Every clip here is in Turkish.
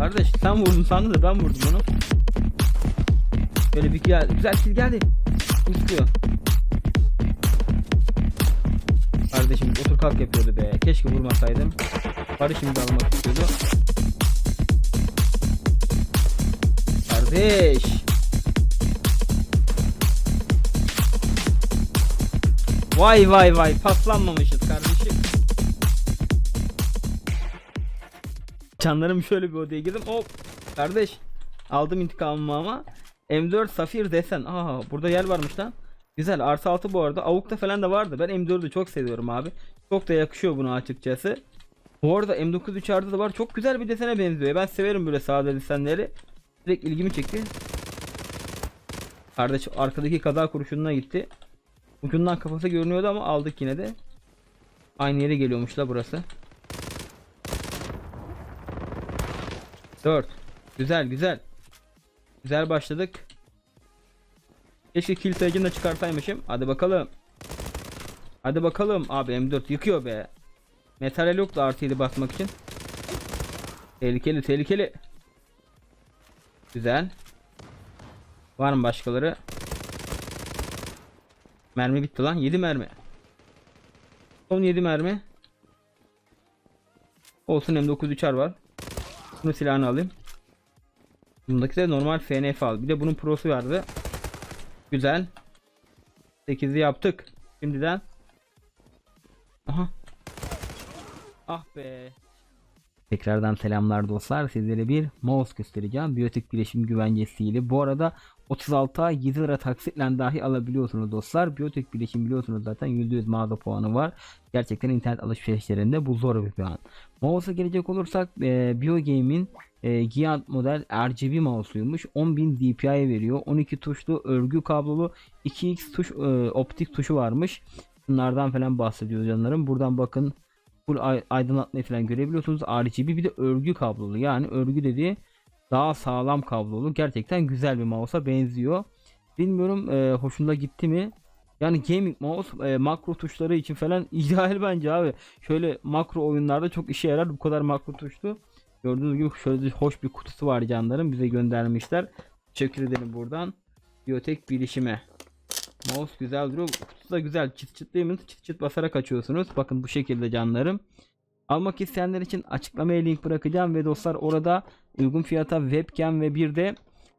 Kardeş sen vurdun sandı da ben vurdum onu. Böyle bir gel güzel kill geldi. Uçuyor. Kardeşim otur kalk yapıyordu be. Keşke vurmasaydım. Barış şimdi almak istiyordu. Kardeş. Vay vay vay paslanmamışız kardeşim. Canlarım şöyle bir odaya girdim. Hop. Kardeş. Aldım intikamımı ama. M4 Safir desen. Aa burada yer varmış lan. Güzel. Artı altı bu arada. Avukta falan da vardı. Ben M4'ü çok seviyorum abi. Çok da yakışıyor buna açıkçası. Bu arada M9 3'arda da var. Çok güzel bir desene benziyor. Ben severim böyle sade desenleri. Direkt ilgimi çekti. Kardeş arkadaki kaza kurşununa gitti. Ucundan kafası görünüyordu ama aldık yine de. Aynı yere geliyormuş la burası. 4. Güzel güzel. Güzel başladık. Keşke kill sayıcını da çıkartaymışım. Hadi bakalım. Hadi bakalım. Abi M4 yıkıyor be. Metal yok da artı 7 basmak için. Tehlikeli tehlikeli. Güzel. Var mı başkaları? Mermi bitti lan. 7 mermi. Son 7 mermi. Olsun M9 3'er var. Bunu silahını alayım. Bundaki de normal FNF al. Bir de bunun prosu vardı. Güzel. 8'i yaptık. Şimdiden. Aha. Ah be. Tekrardan selamlar dostlar. Sizlere bir mouse göstereceğim. Biyotik bileşim güvencesiyle. Bu arada 36'a 7 lira taksitle dahi alabiliyorsunuz dostlar. Biyotik bileşim biliyorsunuz zaten %100 mağaza puanı var. Gerçekten internet alışverişlerinde bu zor bir puan. Mouse'a gelecek olursak e, BioGame'in e, Giant model RGB mouse'uymuş. 10.000 DPI veriyor. 12 tuşlu örgü kablolu 2x tuş e, optik tuşu varmış. Bunlardan falan bahsediyor canlarım. Buradan bakın full ay- aydınlatmayı falan görebiliyorsunuz. RGB bir de örgü kablolu. Yani örgü dediği daha sağlam kablolu. Gerçekten güzel bir mouse'a benziyor. Bilmiyorum e, hoşuna gitti mi? Yani gaming mouse e, makro tuşları için falan ideal bence abi. Şöyle makro oyunlarda çok işe yarar bu kadar makro tuşlu. Gördüğünüz gibi şöyle hoş bir kutusu var canlarım bize göndermişler. Teşekkür ederim buradan. Biyotek bilişime. Mouse güzel duruyor. Kutusu da güzel. Çıt çıt değil mi? Çıt çıt basarak açıyorsunuz. Bakın bu şekilde canlarım. Almak isteyenler için açıklamaya link bırakacağım ve dostlar orada uygun fiyata webcam ve bir de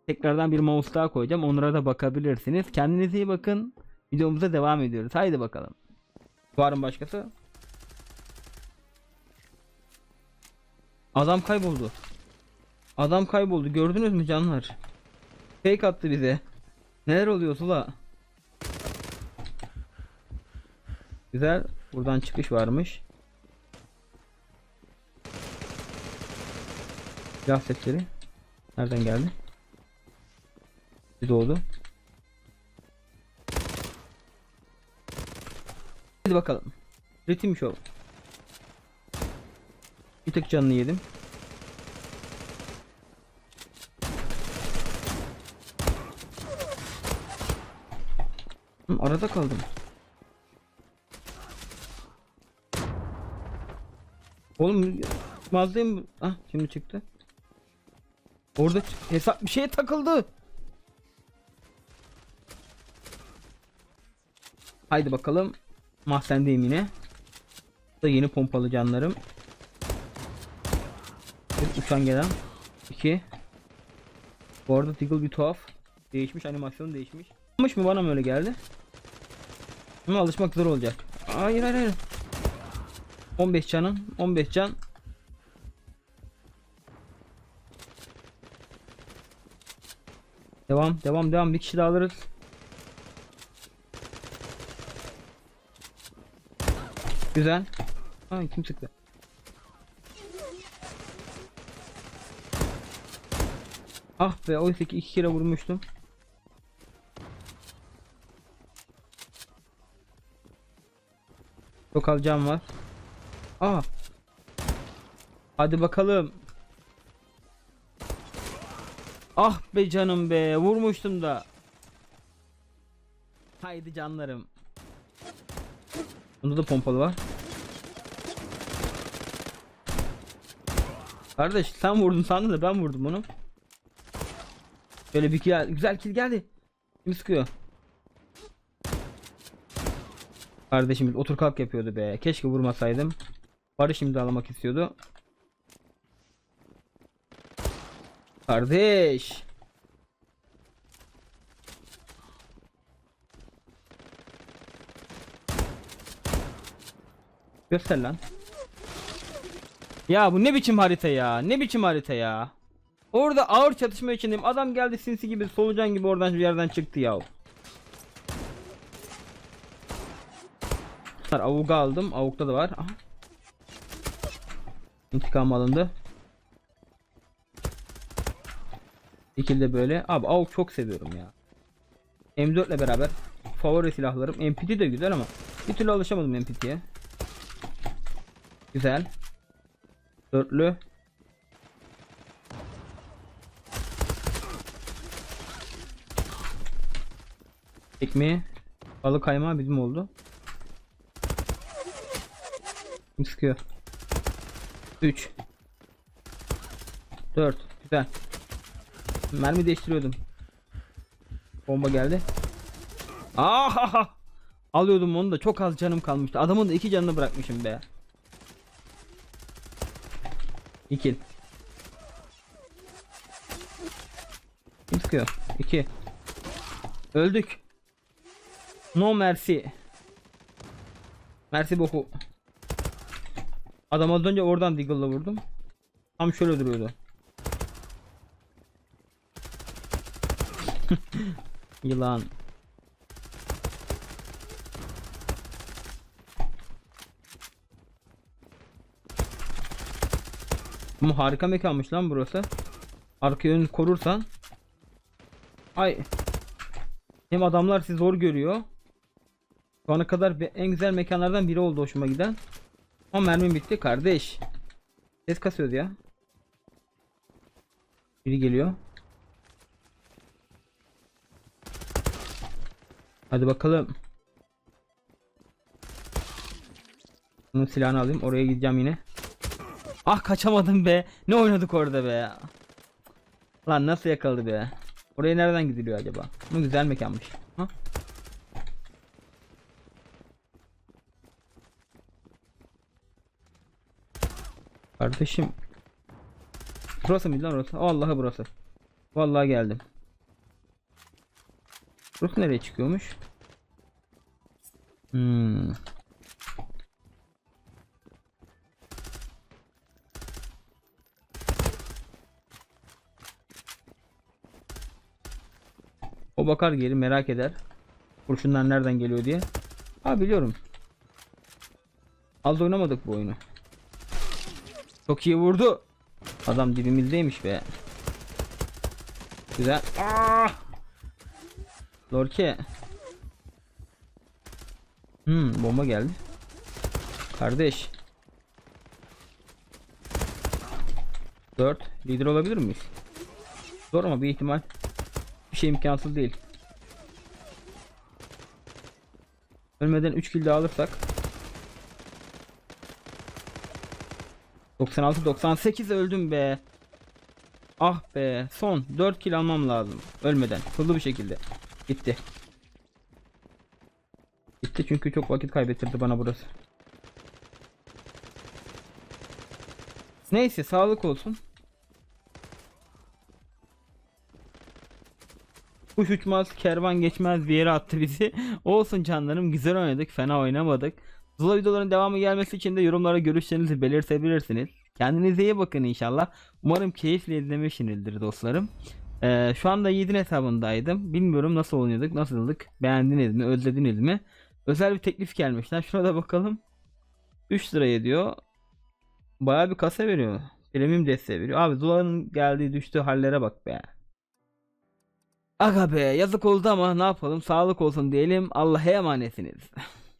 tekrardan bir mouse daha koyacağım. Onlara da bakabilirsiniz. Kendinize iyi bakın. Videomuza devam ediyoruz. Haydi bakalım. Var mı başkası? Adam kayboldu. Adam kayboldu. Gördünüz mü canlar? Fake attı bize. Neler oluyor Sula? Güzel. Buradan çıkış varmış. Silah sesleri. Nereden geldi? Bir doğdu. Hadi bakalım. Ritim Show. Bir tek canını yedim. Hı, arada kaldım. Oğlum mazdayım. Ah şimdi çıktı. Orada hesap bir şeye takıldı. Haydi bakalım. Mahzendeyim yine. Da yeni pompalı canlarım. Bir uçan gelen. 2 Bu arada Diggle bir tuhaf. Değişmiş animasyon değişmiş. Olmuş mu bana mı öyle geldi? Ama alışmak zor olacak. Hayır hayır hayır. 15 canım. 15 can. Devam devam devam bir kişi daha alırız. Güzel. Ay kim sıktı? Ah be oysa ki iki kere vurmuştum. Çok alacağım var. Aa. Hadi bakalım. Ah be canım be vurmuştum da. Haydi canlarım. Bunda da pompalı var. Kardeş sen vurdun sandın da ben vurdum onu. Böyle bir kill, güzel kill geldi. Kim sıkıyor? Kardeşimiz otur kalk yapıyordu be. Keşke vurmasaydım. Barış imzalamak istiyordu. Kardeş. Göster lan. Ya bu ne biçim harita ya? Ne biçim harita ya? Orada ağır çatışma içindeyim. Adam geldi sinsi gibi solucan gibi oradan bir yerden çıktı ya. Avuga aldım. Avukta da var. Aha. İntikam alındı. Şekilde böyle. Abi avuk çok seviyorum ya. M4 ile beraber favori silahlarım. MPT de güzel ama bir türlü alışamadım MPT'ye. Güzel. Dörtlü. Ekmeği. Balık kaymağı bizim oldu. Kim sıkıyor? 3 4 Güzel. Mermi değiştiriyordum. Bomba geldi. Aha! Alıyordum onu da çok az canım kalmıştı. Adamın da iki canını bırakmışım be. İki. Kim sıkıyor? İki. Öldük. No mercy. Mercy boku. Adam az önce oradan Deagle'la vurdum. Tam şöyle duruyordu. Yılan. Ama harika mekanmış lan burası. Arka yönünü korursan. Ay. Hem adamlar sizi zor görüyor. Şu ana kadar en güzel mekanlardan biri oldu hoşuma giden. Ama mermim bitti kardeş. Ses kasıyoruz ya. Biri geliyor. Hadi bakalım. Bunun silahını alayım. Oraya gideceğim yine. Ah kaçamadım be. Ne oynadık orada be. Lan nasıl yakaladı be. Oraya nereden gidiliyor acaba? Bu güzel mekanmış. Ha? Kardeşim. Burası mıydı lan orası? Vallahi burası. Vallahi geldim. Burası nereye çıkıyormuş? Hmm. O bakar geri merak eder. Kurşunlar nereden geliyor diye. Ha biliyorum. Az oynamadık bu oyunu. Çok iyi vurdu. Adam dibimizdeymiş be. Güzel. Ah! Lorke. Hmm, bomba geldi. Kardeş. 4 lider olabilir miyiz? Zor ama bir ihtimal. Bir şey imkansız değil. Ölmeden 3 kill daha alırsak 96 98 öldüm be. Ah be. Son 4 kill almam lazım. Ölmeden. Hızlı bir şekilde. Gitti. Gitti çünkü çok vakit kaybettirdi bana burası. Neyse sağlık olsun. Kuş uçmaz, kervan geçmez bir yere attı bizi. Olsun canlarım güzel oynadık, fena oynamadık. Zula videoların devamı gelmesi için de yorumlara görüşlerinizi belirtebilirsiniz. Kendinize iyi bakın inşallah. Umarım keyifle izlemişsinizdir dostlarım. Ee, şu anda Yiğit'in hesabındaydım. Bilmiyorum nasıl oynuyorduk, nasıldık, beğendiniz mi, özlediniz mi? Özel bir teklif gelmişler. Şuna da bakalım. 3 lira ediyor. Bayağı bir kasa veriyor. Premium desteği veriyor. Abi Zula'nın geldiği düştüğü hallere bak be. Aga be yazık oldu ama ne yapalım sağlık olsun diyelim Allah'a emanetsiniz.